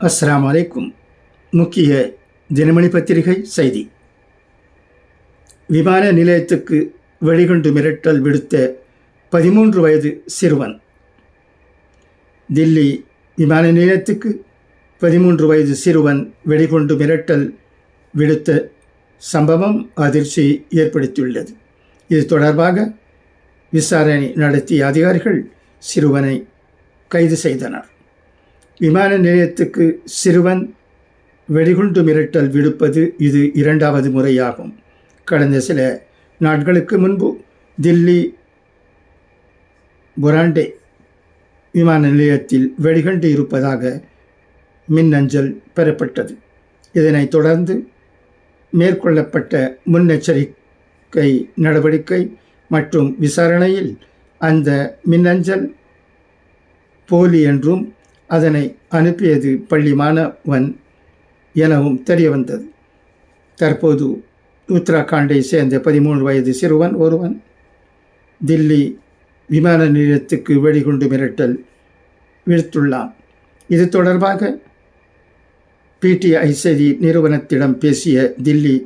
அஸ்லாம் அலைக்கும் முக்கிய தினமணி பத்திரிகை செய்தி. விமான நிலையத்துக்கு வெடிகுண்டு மிரட்டல் விடுத்த பதிமூன்று வயது சிறுவன். தில்லி விமான நிலையத்துக்கு பதிமூன்று வயது சிறுவன் வெடிகுண்டு மிரட்டல் விடுத்த சம்பவம் அதிர்ச்சி ஏற்படுத்தியுள்ளது. இது தொடர்பாக விசாரணை நடத்திய அதிகாரிகள் சிறுவனை கைது செய்தனர். விமான நிலையத்துக்கு சிறுவன் வெடிகுண்டு மிரட்டல் விடுப்பது இது இரண்டாவது முறையாகும். கடந்த சில நாட்களுக்கு முன்பு தில்லி புராண்டே விமான நிலையத்தில் வெடிகுண்டு இருப்பதாக மின்னஞ்சல் பெறப்பட்டது. இதனைத் தொடர்ந்து மேற்கொள்ளப்பட்ட முன்னெச்சரிக்கை நடவடிக்கை மற்றும் விசாரணையில் அந்த மின்னஞ்சல் போலி என்றும் அதனை அனுப்பியது பள்ளி மாணவன் எனவும் தெரிய வந்தது தற்போது உத்தராகண்டை சேர்ந்த பதிமூன்று வயது சிறுவன் ஒருவன் தில்லி விமான நிலையத்துக்கு வெடிகுண்டு மிரட்டல் விடுத்துள்ளான். இது தொடர்பாக பிடிஐ செய்தி நிறுவனத்திடம் பேசிய தில்லி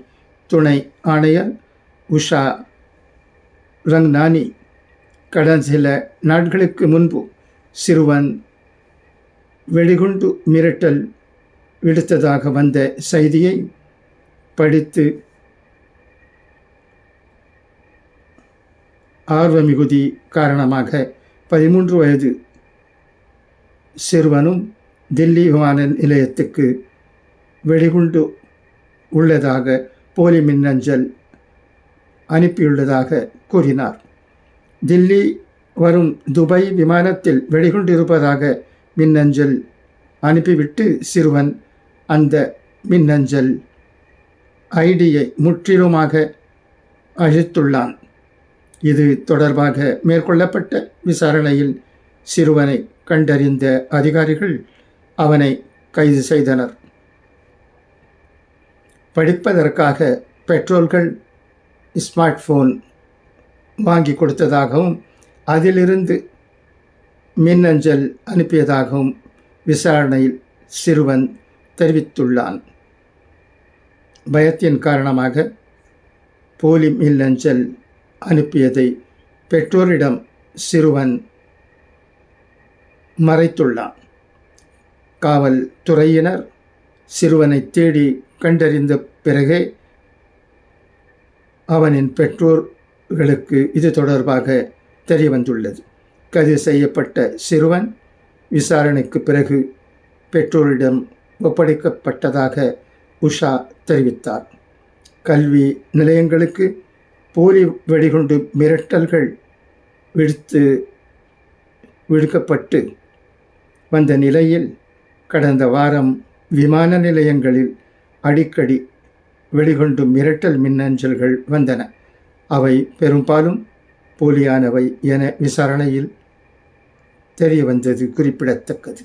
துணை ஆணையர் உஷா ரங்நானி கடந்த சில நாட்களுக்கு முன்பு சிறுவன் வெடிகுண்டு மிரட்டல் விடுத்ததாக வந்த செய்தியை படித்து ஆர்வ மிகுதி காரணமாக பதிமூன்று வயது சிறுவனும் தில்லி விமான நிலையத்துக்கு வெடிகுண்டு உள்ளதாக போலி மின்னஞ்சல் அனுப்பியுள்ளதாக கூறினார். தில்லி வரும் துபை விமானத்தில் வெடிகுண்டு இருப்பதாக மின்னஞ்சல் அனுப்பிவிட்டு சிறுவன் அந்த மின்னஞ்சல் ஐடியை முற்றிலுமாக அழித்துள்ளான். இது தொடர்பாக மேற்கொள்ளப்பட்ட விசாரணையில் சிறுவனை கண்டறிந்த அதிகாரிகள் அவனை கைது செய்தனர். படிப்பதற்காக பெட்ரோல்கள் ஸ்மார்ட் ஃபோன் வாங்கி கொடுத்ததாகவும் அதிலிருந்து மின்னஞ்சல் அனுப்பியதாகவும் விசாரணையில் சிறுவன் தெரிவித்துள்ளான். பயத்தின் காரணமாக போலி மின்னஞ்சல் அனுப்பியதை பெற்றோரிடம் சிறுவன் மறைத்துள்ளான். காவல் துறையினர் சிறுவனை தேடி கண்டறிந்த பிறகே அவனின் பெற்றோர்களுக்கு இது தொடர்பாக தெரியவந்துள்ளது. கைது செய்யப்பட்ட சிறுவன் விசாரணைக்கு பிறகு பெற்றோரிடம் ஒப்படைக்கப்பட்டதாக உஷா தெரிவித்தார். கல்வி நிலையங்களுக்கு போலி வெடிகுண்டு மிரட்டல்கள் விடுத்து விடுக்கப்பட்டு வந்த நிலையில் கடந்த வாரம் விமான நிலையங்களில் அடிக்கடி வெடிகுண்டு மிரட்டல் மின்னஞ்சல்கள் வந்தன. அவை பெரும்பாலும் போலியானவை என விசாரணையில் தெரிய வந்தது குறிப்பிடத்தக்கது.